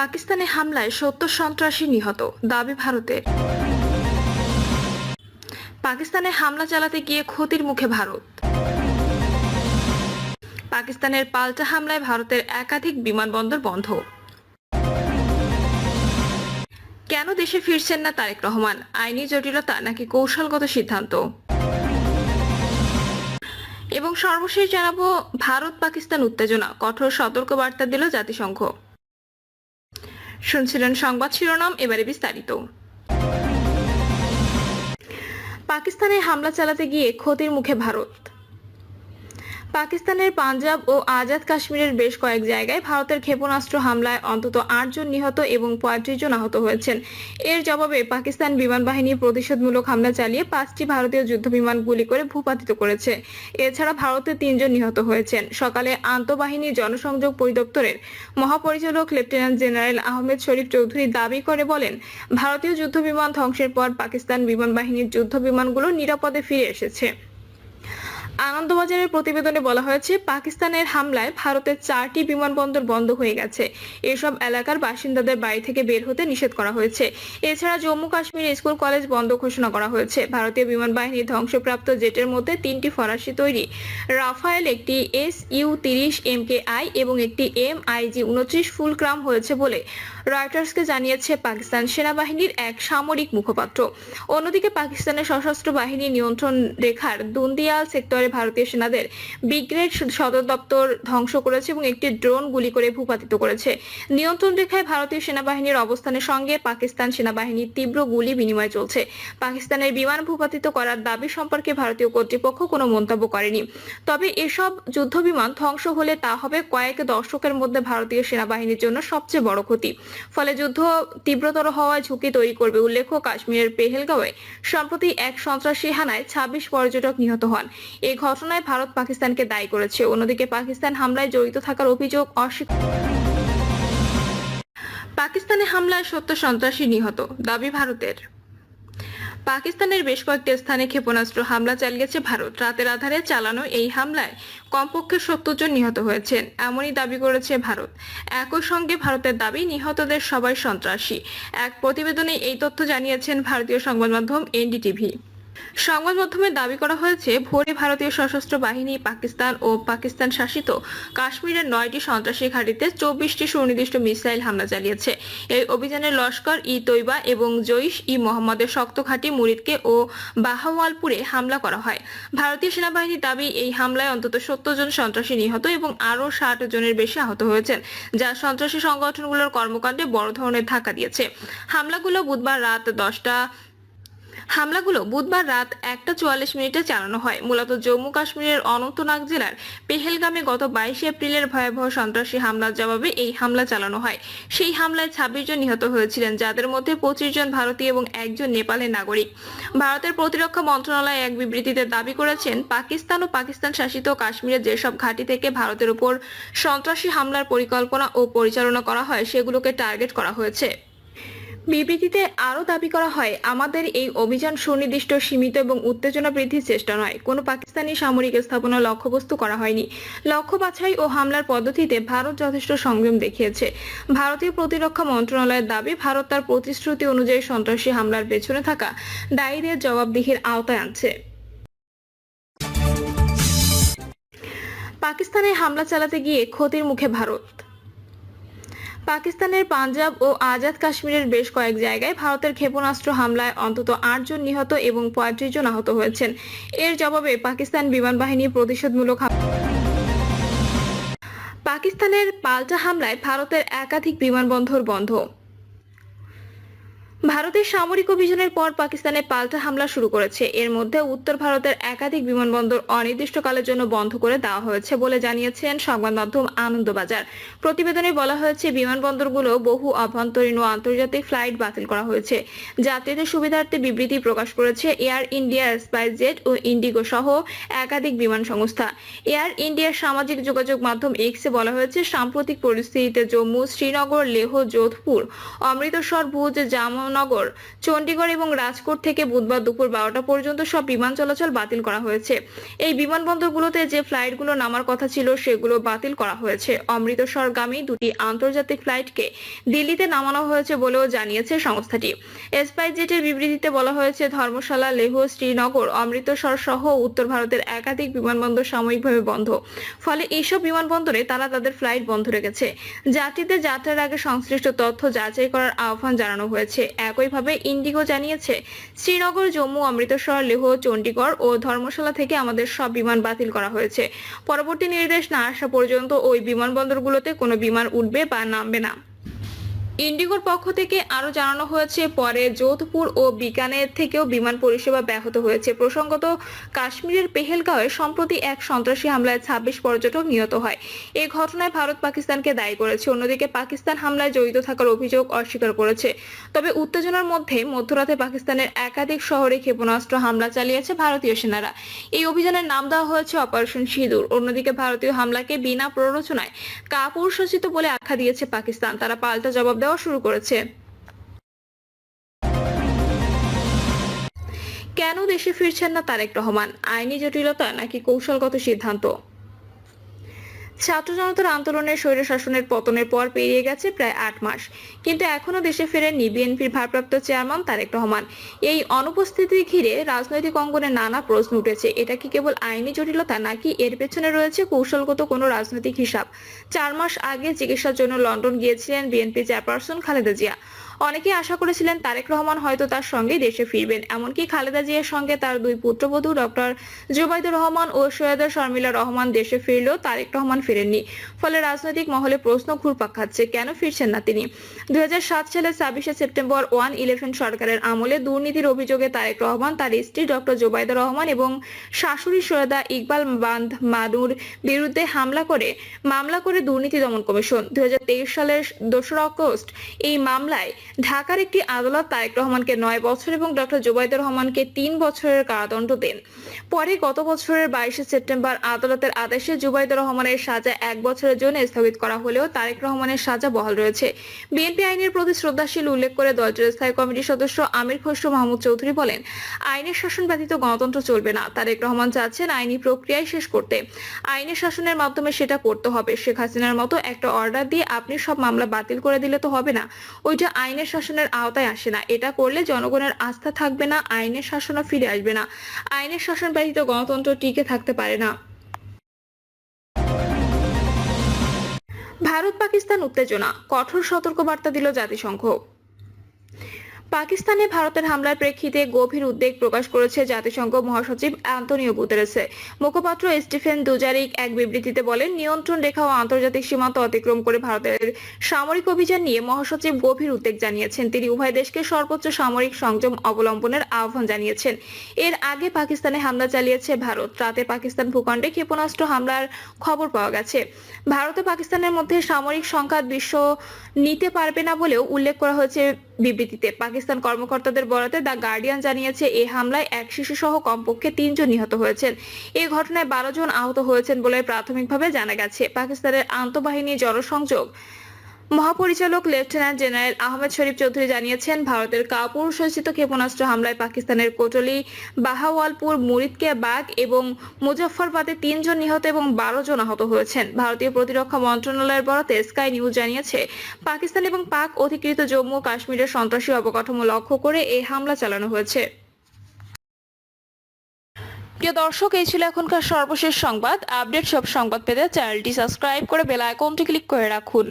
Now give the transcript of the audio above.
পাকিস্তানে হামলায় সত্তর সন্ত্রাসী নিহত, দাবি ভারতের। পাকিস্তানে হামলা চালাতে গিয়ে ক্ষতির মুখে ভারত। পাকিস্তানের পাল্টা হামলায় ভারতের একাধিক বিমানবন্দর বন্ধ। কেন দেশে ফিরছেন না তারেক রহমান? আইনি জটিলতা নাকি কৌশলগত সিদ্ধান্ত? এবং সর্বশেষ জানাব ভারত পাকিস্তান উত্তেজনা, কঠোর সতর্ক বার্তা দিল জাতিসংঘ। শুনছিলেন সংবাদ শিরোনাম এবারে বিস্তারিত। পাকিস্তানে হামলা চালাতে গিয়ে ক্ষতির মুখে ভারত। পাকিস্তানের পাঞ্জাব ও আজাদ কাশ্মীরের বেশ কয়েক জায়গায় ভারতের ক্ষেপণাস্ত্র হামলায় অন্তত আটজন নিহত এবং পঁয়ত্রিশ জন আহত হয়েছেন। এর জবাবে পাকিস্তান বিমান বাহিনী প্রতিশোধমূলক হামলা চালিয়ে পাঁচটি ভারতীয় যুদ্ধবিমান গুলি করে ভূপাতিত করেছে। এছাড়া ভারতে তিনজন নিহত হয়েছেন। সকালে আন্তঃবাহিনী জনসংযোগ পরিদপ্তরের মহাপরিচালক লেফটেন্যান্ট জেনারেল আহমেদ শরীফ চৌধুরী দাবি করে বলেন, ভারতীয় যুদ্ধবিমান ধ্বংসের পর পাকিস্তান বিমান বাহিনীর যুদ্ধবিমানগুলো নিরাপদে ফিরে এসেছে। আনন্দবাজারের প্রতিবেদনে বলা হয়েছে, পাকিস্তানের হামলায় ভারতের চারটি বিমানবন্দর বন্ধ হয়ে গেছে। এসব এলাকার বাসিন্দাদের বাড়ি থেকে বের হতে নিষেধ করা হয়েছে। এছাড়া জম্মু কাশ্মীর স্কুল কলেজ বন্ধ ঘোষণা করা হয়েছে। ভারতীয় বিমান বাহিনীর ধ্বংসপ্রাপ্ত জেটের মধ্যে তিনটি ফরাসি তৈরি, রাফায়েল একটি এস ইউ তিরিশ এম কে আই এবং একটি এম আইজি উনত্রিশ ফুলক্রাম হয়েছে বলে রয়টার্সকে জানিয়েছে পাকিস্তান সেনাবাহিনীর এক সামরিক মুখপাত্র। অন্যদিকে পাকিস্তানের সশস্ত্র বাহিনী নিয়ন্ত্রণ রেখার দুন্দিয়াল সেক্টরে ভারতীয় সেনাদের। ব্রিগেড সদর দপ্তর ধ্বংস করেছে এবং একটি ড্রোন গুলি করে ভূপাতিত করেছে। নিয়ন্ত্রণ রেখায় ভারতীয় সেনাবাহিনীর অবস্থানের সঙ্গে পাকিস্তান সেনাবাহিনীর তীব্র গুলি বিনিময় চলছে। পাকিস্তানের বিমান ভূপাতিত করার দাবি সম্পর্কে ভারতীয় কর্তৃপক্ষ কোনো মন্তব্য করেনি। তবে এসব যুদ্ধবিমান ধ্বংস হলে তা হবে কয়েক দশকের মধ্যে ভারতীয় সেনাবাহিনীর জন্য সবচেয়ে বড় ক্ষতি। ফলে যুদ্ধ তীব্রতর হওয়ার ঝুঁকি তৈরি করবে উল্লেখ্য কাশ্মীরের পেহেলগাঁওয়ে। সম্প্রতি এক সন্ত্রাসী হানায় ছাব্বিশ পর্যটক নিহত হন। এই ঘটনায় ভারত পাকিস্তানকে দায়ী করেছে। অন্যদিকে পাকিস্তান হামলায় জড়িত থাকার অভিযোগ অস্বীকার পাকিস্তানে হামলায় সত্য সন্ত্রাসী নিহত, দাবি ভারতের। পাকিস্তানের বেশ কয়েকটি স্থানে ক্ষেপণাস্ত্র হামলা চালিয়েছে ভারত। রাতের আধারে চালানো এই হামলায় কমপক্ষে সত্তর জন নিহত হয়েছেন, এমনই দাবি করেছে ভারত। একই সঙ্গে ভারতের দাবি, নিহতদের সবাই সন্ত্রাসী। এক প্রতিবেদনে এই তথ্য জানিয়েছেন ভারতীয় সংবাদ মাধ্যম এনডিটিভি। সংবাদ মাধ্যমে দাবি করা হয়েছে, ভোরে ভারতীয় সশস্ত্র বাহিনী, পাকিস্তান ও পাকিস্তান শাসিত কাশ্মীরের নয়টি সন্ত্রাসী ঘাঁটিতে চব্বিশটি সুনির্দিষ্ট মিসাইল হামলা চালিয়েছে। এই অভিযানে লস্কর, ই তৈবা এবং জৈশ ই মোহাম্মদের শক্ত ঘাঁটি মুরিদকে ও বাহাওয়ালপুরে হামলা করা হয়। ভারতীয় সেনাবাহিনীর দাবি, এই হামলায় অন্তত সত্তর জন সন্ত্রাসী নিহত এবং আরও ষাট জনের বেশি আহত হয়েছেন, যা সন্ত্রাসী সংগঠনগুলোর কর্মকাণ্ডে বড় ধরনের ধাক্কা দিয়েছে। হামলাগুলো বুধবার রাত দশটা হামলাগুলো বুধবার রাত একটা চুয়াল্লিশ মিনিটে চালানো হয়। মূলত জম্মু কাশ্মীরের অনন্তনাগ জেলার পেহেলগামে গত বাইশে এপ্রিলের ভয়াবহ সন্ত্রাসী হামলার জবাবে এই হামলা চালানো হয়। সেই হামলায় ছাব্বিশ জন নিহত হয়েছিলেন, যাদের মধ্যে পঁচিশ জন ভারতীয় এবং একজন নেপালের নাগরিক। ভারতের প্রতিরক্ষা মন্ত্রণালয় এক বিবৃতিতে দাবি করেছেন, পাকিস্তান ও পাকিস্তান শাসিত কাশ্মীরের যেসব ঘাঁটি থেকে ভারতের উপর সন্ত্রাসী হামলার পরিকল্পনা ও পরিচালনা করা হয়, সেগুলোকে টার্গেট করা হয়েছে। বিবৃতিতে আরও দাবি করা হয়, আমাদের এই অভিযান সুনির্দিষ্ট, সীমিত এবং উত্তেজনা বৃদ্ধির চেষ্টা নয়। কোনো পাকিস্তানি সামরিক স্থাপনা লক্ষ্যবস্তু করা হয়নি। লক্ষ্য বাছাই ও হামলার পদ্ধতিতে ভারত যথেষ্ট সংযম দেখিয়েছে। ভারতীয় প্রতিরক্ষা মন্ত্রণালয়ের দাবি, ভারত তার প্রতিশ্রুতি অনুযায়ী সন্ত্রাসী হামলার পেছনে থাকা দায়ীদের জবাবদিহির আওতায় আনছে। পাকিস্তানে হামলা চালাতে গিয়ে ক্ষতির মুখে ভারত। পাকিস্তানের পাঞ্জাব ও আজাদ কাশ্মীরের বেশ কয়েক জায়গায় ভারতের ক্ষেপণাস্ত্র হামলায় অন্তত আটজন নিহত এবং পঁয়ত্রিশ জন আহত হয়েছেন। এর জবাবে পাকিস্তান বিমান বাহিনী প্রতিশোধমূলক পাকিস্তানের পাল্টা হামলায় ভারতের একাধিক বিমানবন্দর বন্ধ। ভারতের সামরিক অভিযানের পর পাকিস্তানে পাল্টা হামলা শুরু করেছে। এর মধ্যে উত্তর ভারতের একাধিক বিমানবন্দর অনির্দিষ্টকালের জন্য বন্ধ করে দেওয়া হয়েছে বলে জানিয়েছেন সংবাদ মাধ্যম আনন্দবাজার। প্রতিবেদনে বলা হয়েছে, বিমানবন্দরগুলো বহু অভ্যন্তরীণ ও আন্তর্জাতিক ফ্লাইট বাতিল করা হয়েছে। যাত্রীদের সুবিধার্থে বিবৃতি প্রকাশ করেছে এয়ার ইন্ডিয়া স্পাইস জেট ও ইন্ডিগো সহ একাধিক বিমান সংস্থা। এয়ার ইন্ডিয়ার সামাজিক যোগাযোগ মাধ্যম এক্সে বলা হয়েছে, সাম্প্রতিক পরিস্থিতিতে জম্মু, শ্রীনগর, লেহ, যোধপুর, অমৃতসর, ভুজ জামন জামনগর চণ্ডীগড় এবং রাজকোট থেকে বুধবার দুপুর বারোটা পর্যন্ত সব বিমান চলাচল বাতিল করা হয়েছে। এই বিমানবন্দরগুলোতে যে ফ্লাইটগুলো নামার কথা ছিল, সেগুলো বাতিল করা হয়েছে। অমৃতসরগামী দুটি আন্তর্জাতিক ফ্লাইটকে দিল্লিতে নামানো হয়েছে বলেও জানিয়েছে সংস্থাটি। স্পাইস জেটের বিবৃতিতে বলা হয়েছে, ধর্মশালা, লেহ, শ্রীনগর, অমৃতসর সহ উত্তর ভারতের একাধিক বিমানবন্দর সাময়িকভাবে বন্ধ। ফলে এইসব বিমানবন্দরে তারা তাদের ফ্লাইট বন্ধ রেখেছে। যাত্রীদের যাত্রার আগে সংশ্লিষ্ট তথ্য যাচাই করার আহ্বান জানানো হয়েছে। একইভাবে ইন্ডিগো জানিয়েছে, শ্রীনগর, জম্মু, অমৃতসর, লেহ, চণ্ডীগড় ও ধর্মশালা থেকে আমাদের সব বিমান বাতিল করা হয়েছে। পরবর্তী নির্দেশ না আসা পর্যন্ত ওই বিমানবন্দরগুলোতে কোনো বিমান উঠবে বা নামবে না। ইন্ডিগোর পক্ষ থেকে আরও জানানো হয়েছে, পরে যোধপুর ও বিকানের থেকেও বিমান পরিষেবা ব্যাহত হয়েছে। প্রসঙ্গত, কাশ্মীরের পেহেলগাঁওয়ে সম্প্রতি এক সন্ত্রাসী হামলায় ছাব্বিশ পর্যটক নিহত হয়। এ ঘটনায় ভারত পাকিস্তানকে দায়ী করেছে। অন্যদিকে, পাকিস্তান হামলায় জড়িত থাকার অভিযোগ অস্বীকার করেছে। তবে উত্তেজনার মধ্যে মধ্যরাতে পাকিস্তানের একাধিক শহরে ক্ষেপণাস্ত্র হামলা চালিয়েছে ভারতীয় সেনারা। এই অভিযানের নাম দেওয়া হয়েছে অপারেশন সিঁদুর। অন্যদিকে, ভারতীয় হামলাকে বিনা প্ররোচনায় কাপুরুষোচিত বলে আখ্যা দিয়েছে পাকিস্তান। তারা পাল্টা জবাব দেওয়া শুরু করেছে। কেন দেশে ফিরছেন না তারেক রহমান? আইনি জটিলতা নাকি কৌশলগত সিদ্ধান্ত? ছাত্র জনতার আন্দোলনের স্বৈরশাসনের পতনের পর পেরিয়ে গেছে প্রায় আট মাস। কিন্তু এখনও দেশে ফেরেননি বিএনপির ভারপ্রাপ্ত চেয়ারম্যান তারেক রহমান। এই অনুপস্থিতি ঘিরে রাজনৈতিক অঙ্গনে নানা প্রশ্ন উঠেছে। এটা কি কেবল আইনি জটিলতা, নাকি এর পেছনে রয়েছে কৌশলগত কোনো রাজনৈতিক হিসাব? চার মাস আগে চিকিৎসার জন্য লন্ডন গিয়েছিলেন বিএনপি চেয়ারপারসন খালেদা জিয়া। অনেকেই আশা করেছিলেন তারেক রহমান হয়তো তার সঙ্গে দেশে ফিরবেন। এমনকি খালেদা জিয়ার সঙ্গে তার দুই পুত্রবধূ, ডক্টর জুবাইদুর রহমান ও সৈয়দা শর্মিলা রহমান দেশে ফিরলেও তারেক রহমান ফিরেননি। ফলে রাজনৈতিক মহলে প্রশ্ন ঘুরপাক খাচ্ছে, কেন ফিরছেন না তিনি? দু হাজার সাত সালের ছাব্বিশে সেপ্টেম্বর ওয়ান ইলেভেন সরকারের আমলে দুর্নীতির অভিযোগে তারেক রহমান, তার স্ত্রী ডক্টর জোবাইদা রহমান এবং শাশুড়ি সৈয়দা ইকবাল বান্ধ মাদুর বিরুদ্ধে হামলা করে, মামলা করে দুর্নীতি দমন কমিশন। দুই হাজার তেইশ সালের দোসরা আগস্ট এই মামলায় ঢাকার একটি আদালত তারেক রহমানকে নয় বছর এবং ডক্টর জোবাইদুর রহমানকে তিন বছরের কারাদণ্ড দেন। পরে গত বছরের বাইশে সেপ্টেম্বর আদালতের আদেশে জুবাইদুর রহমানের সাজা এক বছরের জন্য স্থগিত করা হলেও তারেক রহমানের সাজা বহাল রয়েছে। বিএনপি আইনের প্রতি শ্রদ্ধাশীল উল্লেখ করে দলটির স্থায়ী কমিটির সদস্য আমির খসরু মাহমুদ চৌধুরী বলেন, আইনের শাসন ব্যতীত গণতন্ত্র চলবে না। তারেক রহমান চাচ্ছেন আইনি প্রক্রিয়ায় শেষ করতে। আইনের শাসনের মাধ্যমে সেটা করতে হবে। শেখ হাসিনার মতো একটা অর্ডার দিয়ে আপনি সব মামলা বাতিল করে দিলে তো হবে না। ওইটা আইনের শাসনের আওতায় আসে না। এটা করলে জনগণের আস্থা থাকবে না, আইনের শাসনও ফিরে আসবে না। আইনের শাসন ব্যতীত গণতন্ত্র টিকে থাকতে পারে না। ভারত পাকিস্তান উত্তেজনা। কঠোর সতর্কবার্তা দিল জাতিসংঘ। পাকিস্তানে ভারতের হামলার প্রেক্ষিতে গভীর উদ্বেগ প্রকাশ করেছে জাতিসংঘ মহাসচিব অ্যান্তনিও গুতেরেসে। মুখপাত্র স্টিফেন দুজারিক এক বিবৃতিতে বলেন, নিয়ন্ত্রণ রেখা ও আন্তর্জাতিক সীমান্ত অতিক্রম করে ভারতের সামরিক অভিযান নিয়ে মহাসচিব গভীর উদ্বেগ জানিয়েছেন। তিনি উভয় দেশকে সর্বোচ্চ সামরিক সংযম অবলম্বনের আহ্বান জানিয়েছেন। এর আগে পাকিস্তানে হামলা চালিয়েছে ভারত। রাতে পাকিস্তান ভূখণ্ডে ক্ষেপণাস্ত্র হামলার খবর পাওয়া গেছে। ভারত ও পাকিস্তানের মধ্যে সামরিক সংঘাত বিশ্ব নিতে পারবে না বলেও উল্লেখ করা হয়েছে বিবৃতিতে পাকিস্তান কর্মকর্তাদের বরাতে দ্য গার্ডিয়ান জানিয়েছে এই হামলায় এক শিশু সহ কমপক্ষে তিনজন নিহত হয়েছেন। এই ঘটনায় বারো জন আহত হয়েছেন বলে প্রাথমিকভাবে জানা গেছে। পাকিস্তানের আন্তঃবাহিনী জনসংযোগ মহাপরিচালক লেফটেন্যান্ট জেনারেল আহমেদ শরীফ চৌধুরী জানিয়েছেন, ভারতের কাপুর সজ্জিত ক্ষেপণাস্ত্র হামলায় পাকিস্তানের কোটলি, বাহাওয়ালপুর, মুরিদকে বাগ এবং মুজফ্ফরবাদে তিনজন নিহত এবং বারো জন আহত হয়েছেন। ভারতীয় প্রতিরক্ষা মন্ত্রণালয়ের বরাতে স্কাই নিউজ জানিয়েছে, পাকিস্তান এবং পাক অধিকৃত জম্মু কাশ্মীরের সন্ত্রাসী অবকাঠামো লক্ষ্য করে এই হামলা চালানো হয়েছে। প্রিয় দর্শক, এই ছিল এখনকার সর্বশেষ সংবাদ। আপডেট সব সংবাদ পেতে চ্যানেলটি সাবস্ক্রাইব করে বেল আইকনটি ক্লিক করে রাখুন।